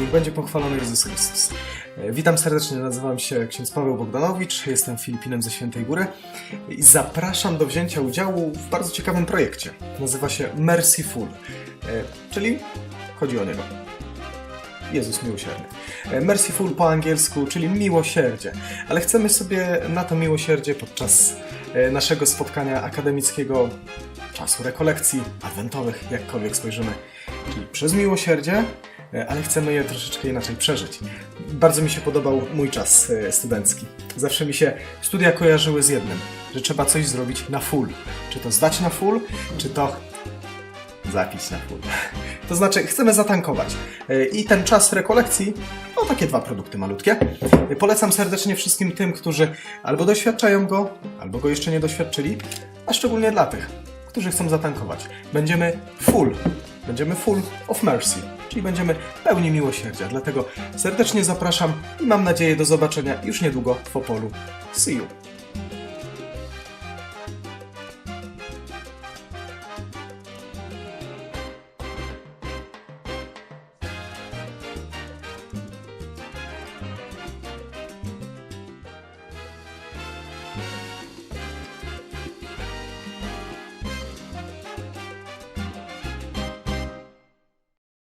Niech będzie pochwalony Jezus Chrystus. E, Witam serdecznie, nazywam się ksiądz Paweł Bogdanowicz, jestem Filipinem ze Świętej Góry i zapraszam do wzięcia udziału w bardzo ciekawym projekcie. Nazywa się Merciful, e, czyli chodzi o niego. Jezus miłosierny. E, Merciful po angielsku, czyli miłosierdzie. Ale chcemy sobie na to miłosierdzie podczas naszego spotkania akademickiego, czasu rekolekcji, adwentowych, jakkolwiek spojrzymy. Czyli przez miłosierdzie, ale chcemy je troszeczkę inaczej przeżyć. Bardzo mi się podobał mój czas e, studencki. Zawsze mi się studia kojarzyły z jednym, że trzeba coś zrobić na full. Czy to zdać na full, czy to zapić na full. To znaczy, chcemy zatankować. E, I ten czas rekolekcji, no takie dwa produkty malutkie. E, Polecam serdecznie wszystkim tym, którzy albo doświadczają go, albo go jeszcze nie doświadczyli, a szczególnie dla tych, którzy chcą zatankować. Będziemy full. Będziemy full of mercy, czyli będziemy pełni miłosierdzia. Dlatego serdecznie zapraszam i mam nadzieję do zobaczenia już niedługo w Opolu. See you!